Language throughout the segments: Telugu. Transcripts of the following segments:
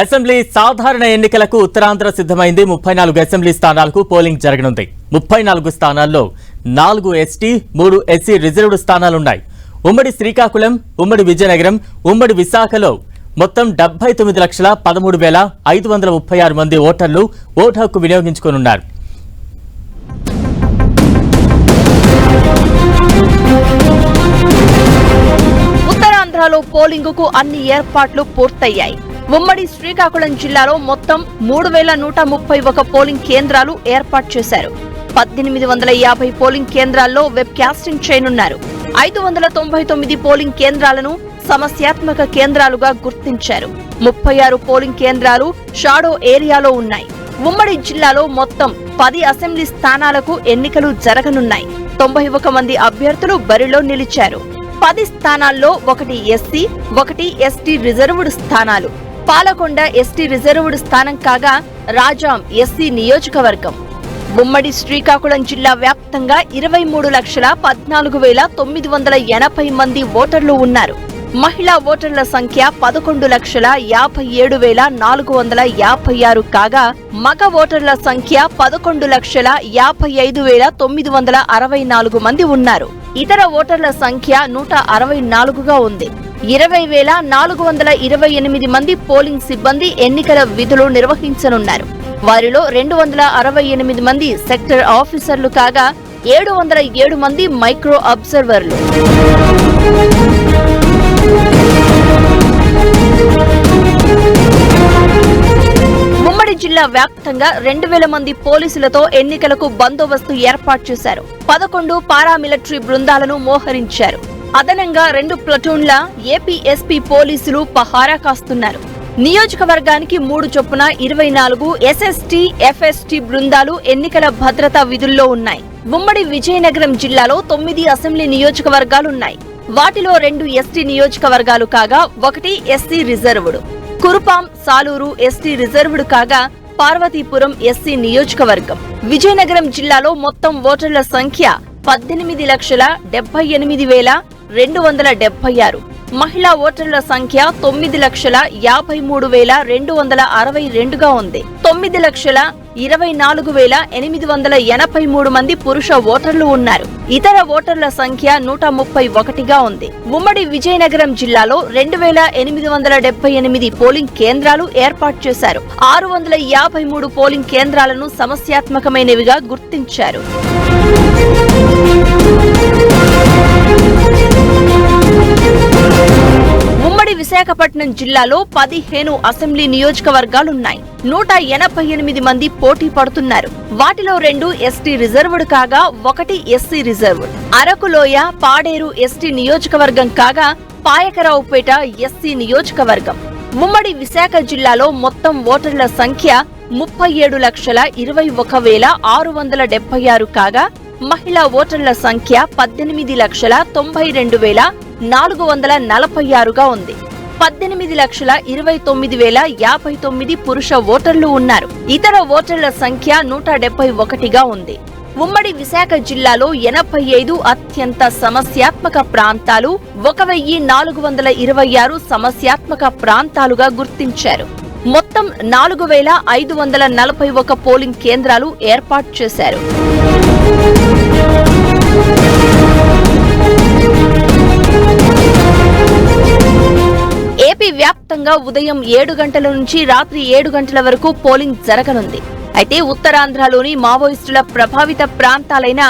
అసెంబ్లీ సాధారణ ఎన్నికలకు ఉత్తరాంధ్ర సిద్ధమైంది. ముప్పై నాలుగు అసెంబ్లీ స్థానాలకు పోలింగ్ జరగనుంది. ముప్పై నాలుగు స్థానాల్లో నాలుగు ఎస్టీ మూడు ఎస్సీ రిజర్వ్డ్ స్థానాలున్నాయి. ఉమ్మడి శ్రీకాకుళం ఉమ్మడి విజయనగరం ఉమ్మడి విశాఖలో మొత్తం డెబ్బై తొమ్మిది లక్షల పదమూడు వేల ఐదు వందల ముప్పై ఆరు మంది ఓటర్లు ఓటు హక్కు వినియోగించుకోనున్నారు. ఉత్తరాంధ్రలో పోలింగుకు అన్ని ఏర్పాట్లు పూర్తయ్యాయి. ఉమ్మడి శ్రీకాకుళం జిల్లాలో మొత్తం మూడు వేల నూట ముప్పై ఒక పోలింగ్ కేంద్రాలు ఏర్పాటు చేశారు. పద్దెనిమిది వందల యాభై పోలింగ్ కేంద్రాల్లో వెబ్ కాస్టింగ్ చేయనున్నారు. ఐదు వందల తొంభై తొమ్మిది పోలింగ్ కేంద్రాలను సమస్యాత్మక కేంద్రాలుగా గుర్తించారు. ముప్పై ఆరు పోలింగ్ కేంద్రాలు షాడో ఏరియాలో ఉన్నాయి. ఉమ్మడి జిల్లాలో మొత్తం పది అసెంబ్లీ స్థానాలకు ఎన్నికలు జరగనున్నాయి. తొంభై ఒక మంది అభ్యర్థులు బరిలో నిలిచారు. పది స్థానాల్లో ఒకటి ఎస్సీ ఒకటి ఎస్టీ రిజర్వ్డ్ స్థానాలు. పాలకొండ ఎస్టీ రిజర్వ్డ్ స్థానం కాగా రాజాం ఎస్సీ నియోజకవర్గం. ఉమ్మడి శ్రీకాకుళం జిల్లా వ్యాప్తంగా ఇరవై మూడు లక్షల పద్నాలుగు వేల తొమ్మిది వందల ఎనభై మంది ఓటర్లు ఉన్నారు. మహిళా ఓటర్ల సంఖ్య పదకొండు లక్షల యాభై ఏడు వేల నాలుగు వందల యాభై ఆరు కాగా మగ ఓటర్ల సంఖ్య పదకొండు లక్షల యాభై ఐదు వేల తొమ్మిది వందల అరవై నాలుగు మంది ఉన్నారు. ఇతర ఓటర్ల సంఖ్య నూట అరవై నాలుగుగా ఉంది. ఇరవై వేల నాలుగు వందల ఇరవై ఎనిమిది మంది పోలింగ్ సిబ్బంది ఎన్నికల విధులు నిర్వహించనున్నారు. వారిలో రెండు వందల అరవై ఎనిమిది మంది సెక్టర్ ఆఫీసర్లు కాగా ఏడు వందల ఏడు మంది మైక్రో అబ్జర్వర్లు. ఉమ్మడి జిల్లా వ్యాప్తంగా రెండు వేల మంది పోలీసులతో ఎన్నికలకు బందోబస్తు ఏర్పాటు చేశారు. పదకొండు పారామిలిటరీ బృందాలను మోహరించారు. అదనంగా రెండు ప్లటూన్ల ఏపీ ఎస్పీ పోలీసులు పహారా కాస్తున్నారు. నియోజకవర్గానికి మూడు చొప్పున ఇరవై నాలుగు ఎస్ఎస్టీ ఎఫ్ఎస్టీ బృందాలు ఎన్నికల భద్రతా విధుల్లో ఉన్నాయి. ఉమ్మడి విజయనగరం జిల్లాలో తొమ్మిది అసెంబ్లీ నియోజకవర్గాలున్నాయి. వాటిలో రెండు ఎస్టీ నియోజకవర్గాలు కాగా ఒకటి SC reserved. Kurupam Saluru ST reserved కాగా పార్వతీపురం ఎస్సీ నియోజకవర్గం. విజయనగరం జిల్లాలో మొత్తం ఓటర్ల సంఖ్య పద్దెనిమిది లక్షల డెబ్బై ఎనిమిది వేల రెండు వందల డెబ్బై ఆరు. మహిళా ఓటర్ల సంఖ్య తొమ్మిది లక్షల యాభై మూడు వేల రెండు వందల అరవై రెండుగా ఉంది. తొమ్మిది లక్షల ఇరవై నాలుగు వేల ఎనిమిది వందల ఎనభై మూడు మంది పురుష ఓటర్లు ఉన్నారు. ఇతర ఓటర్ల సంఖ్య నూట ముప్పై ఒకటిగా ఉంది. ఉమ్మడి విజయనగరం జిల్లాలో రెండు వేల ఎనిమిది వందల డెబ్బై ఎనిమిది పోలింగ్ కేంద్రాలు ఏర్పాటు చేశారు. ఆరు వందల యాభై మూడు పోలింగ్ కేంద్రాలను సమస్యాత్మకమైనవిగా గుర్తించారు. విశాఖపట్నం జిల్లాలో పదిహేను అసెంబ్లీ నియోజకవర్గాలున్నాయి. నూట ఎనభై ఎనిమిది మంది పోటీ పడుతున్నారు. వాటిలో రెండు ఎస్టీ రిజర్వ్డ్ కాగా ఒకటి SC reserved. Arakuloya Paderu ST నియోజకవర్గం కాగా పాయకరావుపేట ఎస్సీ నియోజకవర్గం. ఉమ్మడి విశాఖ జిల్లాలో మొత్తం ఓటర్ల సంఖ్య ముప్పై ఏడు లక్షల ఇరవై ఒక వేల ఆరు వందల డెబ్బై ఆరు కాగా మహిళా ఓటర్ల సంఖ్య పద్దెనిమిది లక్షల తొంభై రెండు వేల నాలుగు వందల నలభై ఆరుగా ఉంది. పద్దెనిమిది లక్షల ఇరవై తొమ్మిది వేల యాభై తొమ్మిది పురుష ఓటర్లు ఉన్నారు. ఇతర ఓటర్ల సంఖ్య నూట డెబ్బై ఒకటిగా ఉంది. ఉమ్మడి విశాఖ జిల్లాలో ఎనభై ఐదు అత్యంత సమస్యాత్మక ప్రాంతాలు ఒక వెయ్యి నాలుగు వందల ఇరవై ఆరు సమస్యాత్మక ప్రాంతాలుగా గుర్తించారు. మొత్తం నాలుగు వేల ఐదు వందల నలభై ఒక పోలింగ్ కేంద్రాలు ఏర్పాటు చేశారు. వ్యాప్తంగా ఉదయం ఏడు గంటల నుంచి రాత్రి ఏడు గంటల వరకు పోలింగ్ జరగనుంది. అయితే ఉత్తరాంధ్రలోని మావోయిస్టుల ప్రభావిత ప్రాంతాలైన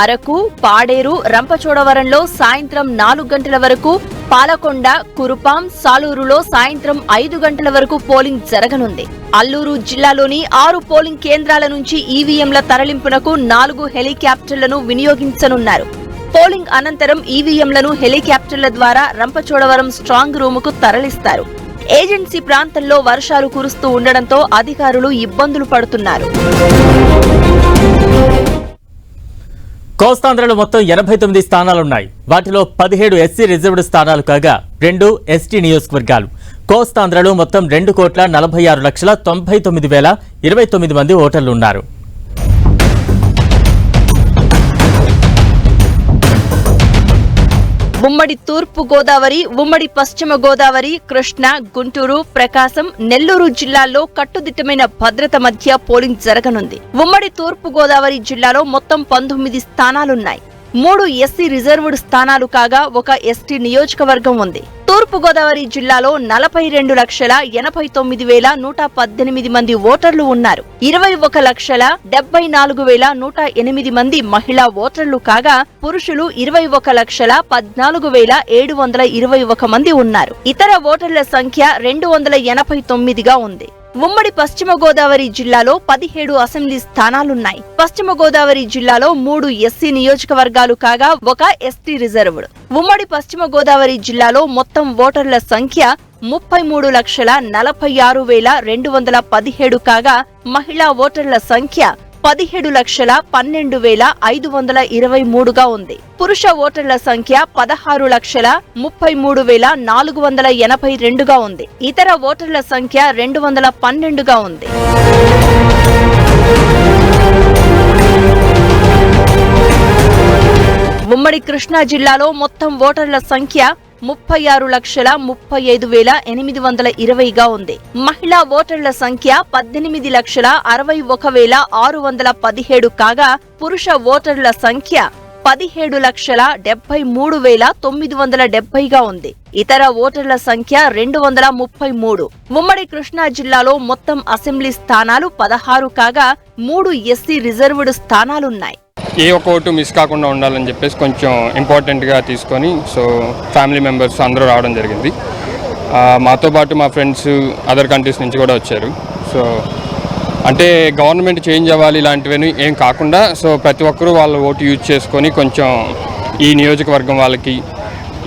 అరకు పాడేరు రంపచోడవరంలో సాయంత్రం నాలుగు గంటల వరకు పాలకొండ కురుపాం సాలూరులో సాయంత్రం ఐదు గంటల వరకు పోలింగ్ జరగనుంది. అల్లూరు జిల్లాలోని ఆరు పోలింగ్ కేంద్రాల నుంచి ఈవీఎంల తరలింపునకు నాలుగు హెలికాప్టర్లను వినియోగించనున్నారు. పోలింగ్ అనంతరం ఈవీఎంలను హెలికాప్టర్ల ద్వారా రంపచోడవరం స్ట్రాంగ్ రూముకు తరలిస్తారు. ఏజెన్సీ ప్రాంతంలో వర్షాలు కురుస్తూ ఉండడంతో అధికారులు ఇబ్బందులు పడుతున్నారు. కోస్తాంధ్రలో మొత్తం ఎనభై తొమ్మిది స్థానాలున్నాయి. వాటిలో పదిహేడు ఎస్సీ రిజర్వ్డ్ స్థానాలు కాగా రెండు ఎస్టీ నియోజకవర్గాలు. కోస్తాంధ్రలో మొత్తం రెండు కోట్ల నలభై ఆరు లక్షల తొంభై తొమ్మిది వేల ఇరవై తొమ్మిది మంది ఓటర్లు ఉన్నారు. ఉమ్మడి తూర్పు గోదావరి ఉమ్మడి పశ్చిమ గోదావరి కృష్ణా గుంటూరు ప్రకాశం నెల్లూరు జిల్లాల్లో కట్టుదిట్టమైన భద్రత మధ్య పోలింగ్ జరగనుంది. ఉమ్మడి తూర్పు గోదావరి జిల్లాలో మొత్తం పంతొమ్మిది స్థానాలున్నాయి. మూడు ఎస్సీ రిజర్వ్డ్ స్థానాలు కాగా ఒక ఎస్టీ నియోజకవర్గం ఉంది. తూర్పుగోదావరి జిల్లాలో నలభై రెండు లక్షల ఎనభై తొమ్మిది వేల నూట పద్దెనిమిది మంది ఓటర్లు ఉన్నారు. ఇరవై ఒక లక్షల డెబ్బై నాలుగు వేల నూట ఎనిమిది మంది మహిళా ఓటర్లు కాగా పురుషులు ఇరవై ఒక లక్షల పద్నాలుగు వేల ఏడు వందల ఇరవై ఒక మంది ఉన్నారు. ఇతర ఓటర్ల సంఖ్య రెండు వందల ఎనభై తొమ్మిదిగా ఉంది. ఉమ్మడి పశ్చిమ గోదావరి జిల్లాలో పదిహేడు అసెంబ్లీ స్థానాలున్నాయి. పశ్చిమ గోదావరి జిల్లాలో మూడు ఎస్సీ నియోజకవర్గాలు కాగా ఒక ఎస్టీ రిజర్వ్డ్. ఉమ్మడి పశ్చిమ గోదావరి జిల్లాలో మొత్తం మొత్తం ఓటర్ల సంఖ్య ముప్పై మూడు లక్షల నలభై ఆరు వేల రెండు వందల పదిహేడు కాగా మహిళా ఓటర్ల సంఖ్య పదిహేడు లక్షల పన్నెండు వేల ఐదు వందల ఇరవై మూడుగా ఉంది. పురుష ఓటర్ల సంఖ్య పదహారు లక్షల ముప్పై మూడు వేల నాలుగు వందల ఎనభై రెండుగా ఉంది. ఇతర ఓటర్ల సంఖ్య రెండు వందల పన్నెండుగా ఉంది. ఉమ్మడి కృష్ణా జిల్లాలో మొత్తం ఓటర్ల సంఖ్య ముప్పై ఆరు లక్షల ముప్పై ఐదు వేల ఎనిమిది వందల ఇరవైగా ఉంది. మహిళా ఓటర్ల సంఖ్య పద్దెనిమిది లక్షల అరవై ఒక వేల ఆరు వందల పదిహేడు కాగా పురుష ఓటర్ల సంఖ్య పదిహేడు లక్షల డెబ్బై మూడు వేల తొమ్మిది వందల డెబ్బైగా ఉంది. ఇతర ఓటర్ల సంఖ్య రెండు వందల ముప్పై మూడు. ఉమ్మడి కృష్ణా జిల్లాలో మొత్తం అసెంబ్లీ స్థానాలు పదహారు కాగా మూడు ఎస్సీ రిజర్వ్డ్ స్థానాలున్నాయి. ఏ ఒక్క ఓటు మిస్ కాకుండా ఉండాలని చెప్పేసి కొంచెం ఇంపార్టెంట్గా తీసుకొని సో ఫ్యామిలీ మెంబర్స్ అందరూ రావడం జరిగింది. మాతో పాటు మా ఫ్రెండ్స్ అదర్ కంట్రీస్ నుంచి కూడా వచ్చారు. సో అంటే గవర్నమెంట్ చేంజ్ అవ్వాలి ఇలాంటివన్నీ ఏం కాకుండా సో ప్రతి ఒక్కరూ వాళ్ళ ఓటు యూజ్ చేసుకొని కొంచెం ఈ నియోజకవర్గం వాళ్ళకి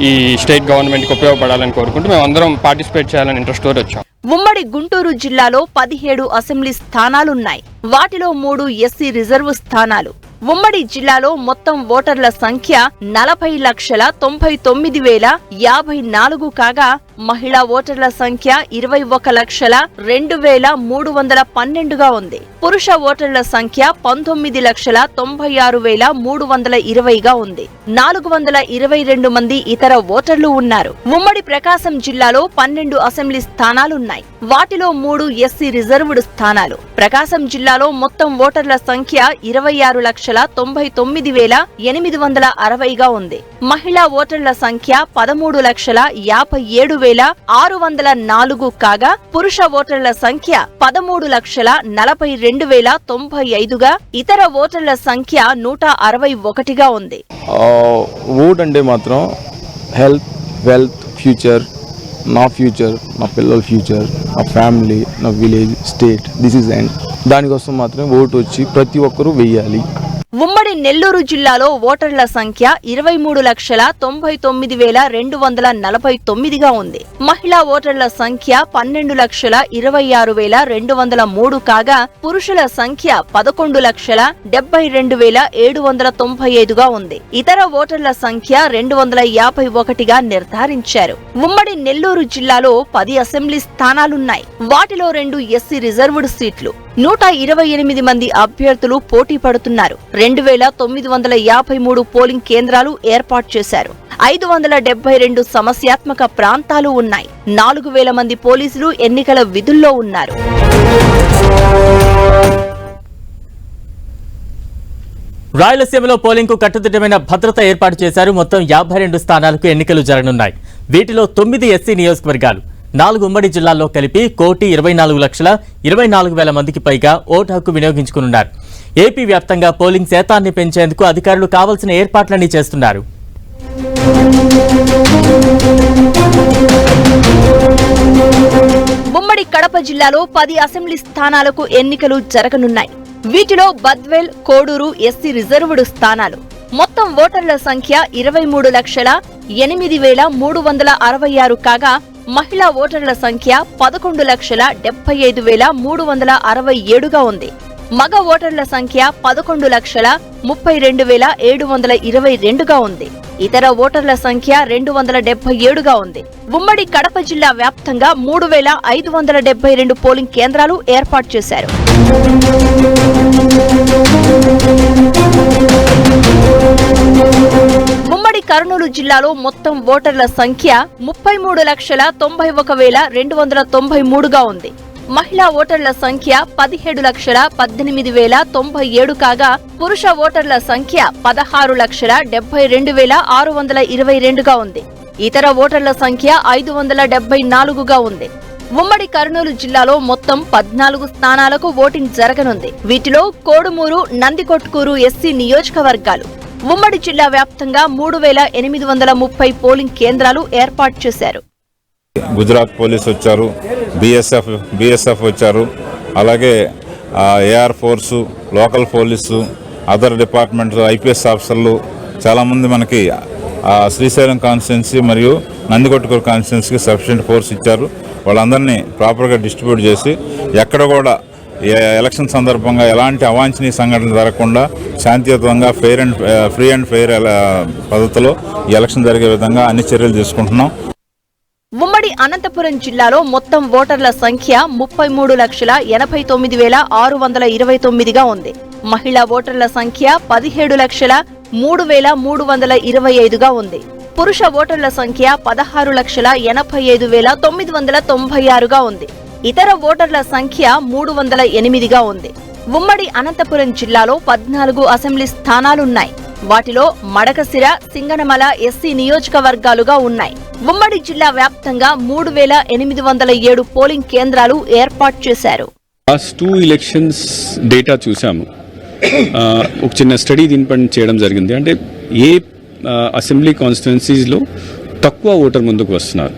ఈ స్టేట్ గవర్నమెంట్కి ఉపయోగపడాలని కోరుకుంటూ మేము అందరం పార్టిసిపేట్ చేయాలని ఇంట్రెస్ట్ తోటి వచ్చాం. ఉమ్మడి గుంటూరు జిల్లాలో పదిహేడు అసెంబ్లీ స్థానాలున్నాయి. వాటిలో మూడు ఎస్సీ రిజర్వ్ స్థానాలు. ఉమ్మడి జిల్లాలో మొత్తం ఓటర్ల సంఖ్య నలభై లక్షల తొంభై తొమ్మిది వేల యాభై నాలుగు కాగా మహిళా ఓటర్ల సంఖ్య ఇరవై ఒక లక్షల రెండు వేల మూడు వందల పన్నెండుగా ఉంది. పురుష ఓటర్ల సంఖ్య పంతొమ్మిది లక్షల తొంభై ఆరు వేల మూడు వందల ఇరవైగా ఉంది. నాలుగు వందల ఇరవై రెండు మంది ఇతర ఓటర్లు ఉన్నారు. ఉమ్మడి ప్రకాశం జిల్లాలో పన్నెండు అసెంబ్లీ స్థానాలున్నాయి. వాటిలో మూడు ఎస్సీ రిజర్వ్డ్ స్థానాలు. ప్రకాశం జిల్లాలో మొత్తం ఓటర్ల సంఖ్య ఇరవై ఆరు లక్షల తొంభై తొమ్మిది వేల ఎనిమిది వందల అరవైగా ఉంది. మహిళా ఓటర్ల సంఖ్య పదమూడు లక్షల యాభై ఏడు వేల వేల ఆరు వందల నాలుగు కాగా పురుష ఓటర్ల సంఖ్య పదమూడు లక్షల నలభై రెండు వేల తొంభై ఐదుగా ఇతర ఓటర్ల సంఖ్య నూట అరవై ఒకటిగా ఉంది. ఓట్ అంటే మాత్రం హెల్త్ వెల్త్ ఫ్యూచర్ నా ఫ్యూచర్ నా పిల్లల ఫ్యూచర్ నా ఫ్యామిలీ నా village state this is end. దానికోసం మాత్రం ఓటు వచ్చి ప్రతి ఒక్కరూ వెయ్యాలి. ఉమ్మడి నెల్లూరు జిల్లాలో ఓటర్ల సంఖ్య ఇరవై మూడు లక్షల తొంభై తొమ్మిది వేల రెండు వందల నలభై తొమ్మిదిగా ఉంది. మహిళా ఓటర్ల సంఖ్య పన్నెండు లక్షల ఇరవై ఆరు వేల రెండు వందల మూడు కాగా పురుషుల సంఖ్య పదకొండు లక్షల డెబ్బై రెండు వేల ఏడు వందల తొంభై ఐదుగా ఉంది. ఇతర ఓటర్ల సంఖ్య రెండు వందల యాభై ఒకటిగా నిర్ధారించారు. ఉమ్మడి నెల్లూరు జిల్లాలో పది అసెంబ్లీ స్థానాలున్నాయి. వాటిలో రెండు ఎస్సీ రిజర్వ్డ్ సీట్లు. నూట ఇరవై ఎనిమిది మంది అభ్యర్థులు పోటీ పడుతున్నారు. రెండు వేల తొమ్మిది వందల యాభై మూడు పోలింగ్ కేంద్రాలు ఏర్పాటు చేశారు. ఐదు వందల డెబ్బై రెండు సమస్యాత్మక ప్రాంతాలు ఉన్నాయి. నాలుగు వేల మంది పోలీసులు ఎన్నికల విధుల్లో ఉన్నారు. రాయలసీమలో పోలింగ్కు కట్టుదిట్టమైన భద్రత ఏర్పాటు చేశారు. మొత్తం యాభై రెండు స్థానాలకు ఎన్నికలు జరగనున్నాయి. వీటిలో తొమ్మిది ఎస్సీ నియోజకవర్గాలు నాలుగు ఉమ్మడి జిల్లాల్లో కలిపి కోటి ఇరవై నాలుగు లక్షల ఇరవై నాలుగు వేల మందికి పైగా ఓటు హక్కు వినియోగించుకున్నారు ఏపీ వ్యాప్తంగా పోలింగ్ శాతాన్ని పెంచేందుకు అధికారులు కావాల్సిన ఏర్పాట్లన్నీ చేస్తున్నారు. ఉమ్మడి కడప జిల్లాలో పది అసెంబ్లీ స్థానాలకు ఎన్నికలు జరగనున్నాయి. వీటిలో బద్వేల్ కోడూరు ఎస్సీ రిజర్వ్డ్ స్థానాలు. మొత్తం ఓటర్ల సంఖ్య ఇరవై మూడు లక్షల ఎనిమిది వేల మూడు వందల అరవై ఆరు కాగా మహిళా ఓటర్ల సంఖ్య పదకొండు లక్షల డెబ్బై ఐదు వేల మూడు వందల అరవై ఏడుగా ఉంది. మగ ఓటర్ల సంఖ్య పదకొండు లక్షల ముప్పై రెండు వేల ఏడు వందల ఇరవై రెండుగా ఉంది. ఇతర ఓటర్ల సంఖ్య రెండు వందల డెబ్బై ఏడుగా ఉంది. ఉమ్మడి కడప జిల్లా వ్యాప్తంగా మూడు వేల ఐదు వందల డెబ్బై రెండు పోలింగ్ కేంద్రాలు ఏర్పాటు చేశారు. ఉమ్మడి కర్నూలు జిల్లాలో మొత్తం ఓటర్ల సంఖ్య ముప్పై మూడు లక్షల తొంభై ఒక వేల రెండు వందల తొంభై మూడుగా ఉంది. మహిళా ఓటర్ల సంఖ్య పదిహేడు లక్షల పద్దెనిమిది వేల తొంభై ఏడు కాగా పురుష ఓటర్ల సంఖ్య పదహారు లక్షల డెబ్బై రెండు వేల ఆరు వందల ఇరవై రెండుగా ఉంది. ఇతర ఓటర్ల సంఖ్య ఐదు వందల డెబ్బై నాలుగుగా ఉంది. ఉమ్మడి కర్నూలు జిల్లాలో మొత్తం పద్నాలుగు స్థానాలకు ఓటింగ్ జరగనుంది. వీటిలో కోడుమూరు నందికొట్కూరు ఎస్సీ నియోజకవర్గాలు ఉమ్మడి జిల్లా వ్యాప్తంగా మూడు వేల ఎనిమిది వందల ముప్పై పోలింగ్ కేంద్రాలు ఏర్పాటు చేశారు. గుజరాత్ పోలీస్ వచ్చారు బిఎస్ఎఫ్ బిఎస్ఎఫ్ వచ్చారు అలాగే AR force local police other departments IPS ఆఫీసర్లు చాలామంది మనకి శ్రీశైలం కాన్స్టిట్యున్సీ మరియు నందికొట్టుకూరు కాన్స్టిట్యున్సీకి సఫిషియెంట్ ఫోర్స్ ఇచ్చారు. వాళ్ళందరినీ ప్రాపర్గా డిస్ట్రిబ్యూట్ చేసి ఎక్కడ కూడా ఎలక్షన్ సందర్భంగా ఎలాంటి అవాంఛనీయ సంఘటనలు జరగకుండా శాంతియుతంగా fair and free and fair పద్ధతిలో ఈ ఎలక్షన్ జరిగే విధంగా అన్ని చర్యలు తీసుకుంటున్నాం. ఉమ్మడి అనంతపురం జిల్లాలో మొత్తం ఓటర్ల సంఖ్య ముప్పై మూడు లక్షల ఎనభై తొమ్మిది వేల ఆరు వందల ఇరవై తొమ్మిదిగా ఉంది. మహిళా ఓటర్ల సంఖ్య పదిహేడు లక్షల మూడు వేల మూడు వందల ఇరవై ఐదుగా ఉంది. పురుష ఓటర్ల సంఖ్య పదహారు లక్షల ఎనభై ఐదు వేల తొమ్మిది వందల తొంభై ఆరుగా ఉంది. ఇతర ఓటర్ల సంఖ్య మూడు వందల ఎనిమిదిగా ఉంది. ఉమ్మడి అనంతపురం జిల్లాలో పద్నాలుగు అసెంబ్లీ స్థానాలున్నాయి. వాటిలో మడకసిర సింగనమల ఎస్సీ నియోజకవర్గాలుగా ఉన్నాయి. ఉమ్మడి జిల్లా వ్యాప్తంగా మూడు వేల ఎనిమిది వందల ఏడు పోలింగ్ కేంద్రాలు ఏర్పాటు చేశారు. లాస్ట్ టూ ఎలక్షన్స్ డేటా చూసాము ఒక చిన్న స్టడీ దీనిపైన చేయడం జరిగింది. అంటే ఏ అసెంబ్లీ కాన్స్టిట్యున్సీస్లో తక్కువ ఓటర్ ముందుకు వస్తున్నారు.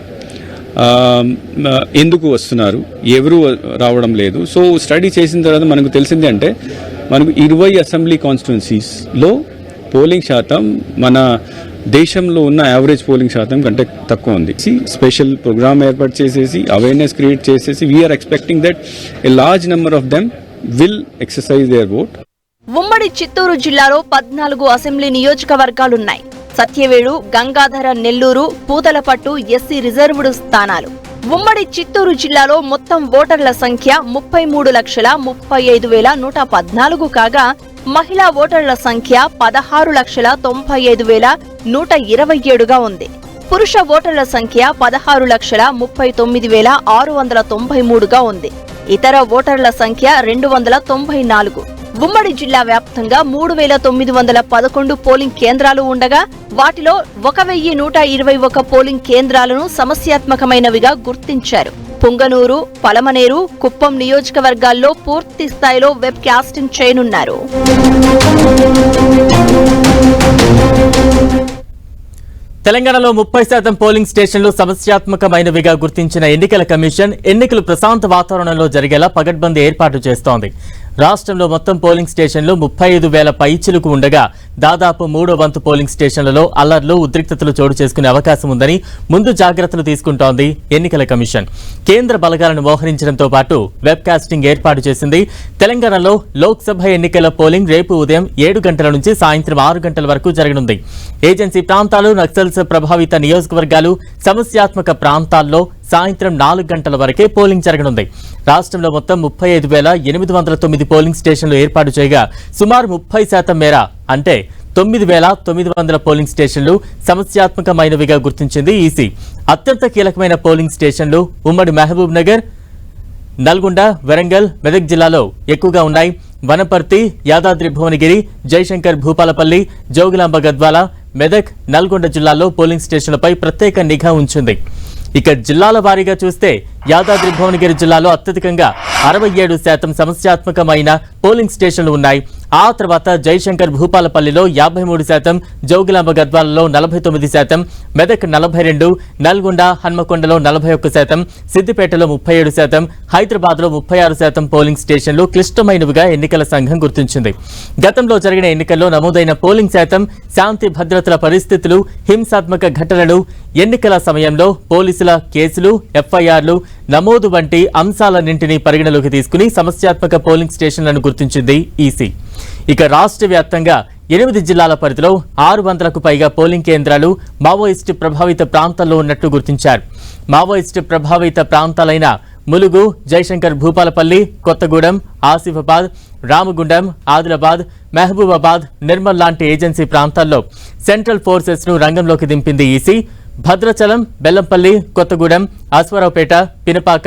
ఎందుకు వస్తున్నారు? ఎవరు రావడం లేదు. సో స్టడీ చేసిన తర్వాత మనకు తెలిసింది అంటే మనకు ఇరవై అసెంబ్లీ కాన్స్టిట్యున్సీస్లో పోలింగ్ శాతం మన దేశంలో ఉన్న యావరేజ్ పోలింగ్ శాతం కంటే తక్కువ ఉంది. స్పెషల్ ప్రోగ్రామ్ ఏర్పాటు చేసేసి అవేర్నెస్ క్రియేట్ చేసేసి we're expecting that a large number of them will exercise their vote ఉమ్మడి చిత్తూరు జిల్లాలో పద్నాలుగు అసెంబ్లీ నియోజకవర్గాలున్నాయి. సత్యవేడు గంగాధర నెల్లూరు పూతలపట్టు ఎస్సీ రిజర్వ్డ్ స్థానాలు. ఉమ్మడి చిత్తూరు జిల్లాలో మొత్తం ఓటర్ల సంఖ్య ముప్పై మూడు లక్షల ముప్పై ఐదు వేల నూట పద్నాలుగు కాగా మహిళా ఓటర్ల సంఖ్య పదహారు లక్షల తొంభై ఐదు వేల నూట ఇరవై ఏడుగా ఉంది. పురుష ఓటర్ల సంఖ్య పదహారు లక్షల ముప్పై తొమ్మిది వేల ఆరు వందల తొంభై మూడుగా ఉంది. ఇతర ఓటర్ల సంఖ్య రెండు వందల తొంభై నాలుగు. ఉమ్మడి జిల్లా వ్యాప్తంగా మూడు వేల తొమ్మిది వందల పదకొండు పోలింగ్ కేంద్రాలు ఉండగా వాటిలో ఒక వెయ్యి నూట ఇరవై ఒక పోలింగ్ కేంద్రాలను సమస్యాత్మకమైనవిగా గుర్తించారు. పుంగనూరు పలమనేరు కుప్పం నియోజకవర్గాల్లో పూర్తి స్థాయిలో వెబ్ కాస్టింగ్ చేయనున్నారు. తెలంగాణలో ముప్పై శాతం పోలింగ్ స్టేషన్లు సమస్యాత్మకమైనవిగా గుర్తించిన ఎన్నికల కమిషన్ ఎన్నికలు ప్రశాంత వాతావరణంలో జరిగేలా పగడ్బందీ ఏర్పాటు చేస్తోంది. రాష్ట్రంలో మొత్తం పోలింగ్ స్టేషన్లు ముప్పై ఐదు వేల పైచిలుకు ఉండగా దాదాపు మూడో వంతు పోలింగ్ స్టేషన్లలో అల్లర్లు ఉద్రిక్తతలు చోటు చేసుకునే అవకాశం ఉందని ముందు జాగ్రత్తలు తీసుకుంటోంది ఎన్నికల కమిషన్. కేంద్ర బలగాలను మోహరించడంతో పాటు వెబ్ కాస్టింగ్ ఏర్పాటు చేసింది. తెలంగాణలో లోక్సభ ఎన్నికల పోలింగ్ రేపు ఉదయం ఏడు గంటల నుంచి సాయంత్రం ఆరు గంటల వరకు జరగనుంది. ఏజెన్సీ ప్రాంతాలు నక్సల్స్ ప్రభావిత నియోజకవర్గాలు సమస్యాత్మక ప్రాంతాల్లో సాయంత్రం నాలుగు గంటల వరకే పోలింగ్ జరగనుంది. రాష్ట్రంలో మొత్తం ముప్పై ఐదు వేల ఎనిమిది వందల తొమ్మిది పోలింగ్ స్టేషన్లు ఏర్పాటు చేయగా సుమారు ముప్పై శాతం మేర అంటే తొమ్మిది వేల తొమ్మిది వందల పోలింగ్ స్టేషన్లు సమస్యాత్మకమైనవిగా గుర్తించింది ఈసీ. అత్యంత కీలకమైన పోలింగ్ స్టేషన్లు ఉమ్మడి మహబూబ్ నగర్ నల్గొండ వరంగల్ మెదక్ జిల్లాలో ఎక్కువగా ఉన్నాయి. వనపర్తి యాదాద్రి భువనగిరి జయశంకర్ భూపాలపల్లి జోగులాంబ గద్వాల మెదక్ నల్గొండ జిల్లాల్లో పోలింగ్ స్టేషన్లపై ప్రత్యేక నిఘా ఉంచింది. ఇక జిల్లాల వారీగా చూస్తే యాదాద్రి భువనగిరి జిల్లాలో అత్యధికంగా అరవై ఏడు శాతం సమస్యాత్మకమైన పోలింగ్ స్టేషన్లు ఉన్నాయి. ఆ తర్వాత జయశంకర్ భూపాలపల్లిలో యాభై మూడు శాతం జోగులాంబ గద్వాలలో నలభై తొమ్మిది శాతం మెదక్ నలభై రెండు నల్గొండ హన్మకొండలో నలభై ఒక్క శాతం సిద్దిపేటలో ముప్పై ఏడు శాతం హైదరాబాద్లో ముప్పై ఆరు శాతం పోలింగ్ స్టేషన్లు క్లిష్టమైనవిగా ఎన్నికల సంఘం గుర్తించింది. గతంలో జరిగిన ఎన్నికల్లో నమోదైన పోలింగ్ శాతం శాంతి భద్రతల పరిస్థితులు హింసాత్మక ఘటనలు ఎన్నికల సమయంలో పోలీసుల కేసులు ఎఫ్ఐఆర్లు నమోదు వంటి అంశాలన్నింటినీ పరిగణలోకి తీసుకుని సమస్యాత్మక పోలింగ్ స్టేషన్లను గుర్తించింది ఈసీ. ఇక రాష్ట్ర వ్యాప్తంగా ఎనిమిది జిల్లాల పరిధిలో ఆరు వందలకు పైగా పోలింగ్ కేంద్రాలు మావోయిస్టు ప్రభావిత ప్రాంతాల్లో ఉన్నట్లు గుర్తించారు. మావోయిస్టు ప్రభావిత ప్రాంతాలైన ములుగు జయశంకర్ భూపాలపల్లి కొత్తగూడెం ఆసిఫాబాద్ రామగుండం ఆదిలాబాద్ మహబూబాబాద్ నిర్మల్ లాంటి ఏజెన్సీ ప్రాంతాల్లో సెంట్రల్ ఫోర్సెస్ను రంగంలోకి దింపింది ఈసీ. భద్రాచలం బెల్లంపల్లి కొత్తగూడెం అశ్వరావుపేట పినపాక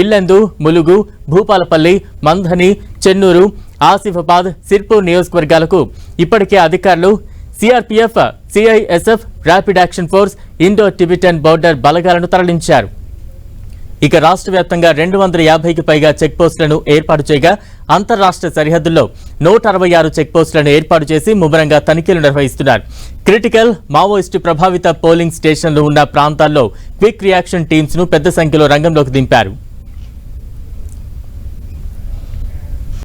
ఇల్లెందు ములుగు భూపాలపల్లి మంధని చెన్నూరు ఆసిఫాబాద్ సిర్పూర్ నియోజకవర్గాలకు ఇప్పటికే అధికారులు CRPF CISF rapid action force Indo Tibetan border బలగాలను తరలించారు. ఇక రాష్ట్ర వ్యాప్తంగా రెండు వందల యాభైకి పైగా చెక్పోస్టులను ఏర్పాటు చేయగా అంతర్రాష్ట్ర సరిహద్దుల్లో నూట అరవై ఆరు చెక్పోస్టులను ఏర్పాటు చేసి ముమ్మరంగా తనిఖీలు నిర్వహిస్తున్నారు. క్రిటికల్ మావోయిస్టు ప్రభావిత పోలింగ్ స్టేషన్లు ఉన్న ప్రాంతాల్లో క్విక్ రియాక్షన్ టీమ్స్ను పెద్ద సంఖ్యలో రంగంలోకి దింపారు.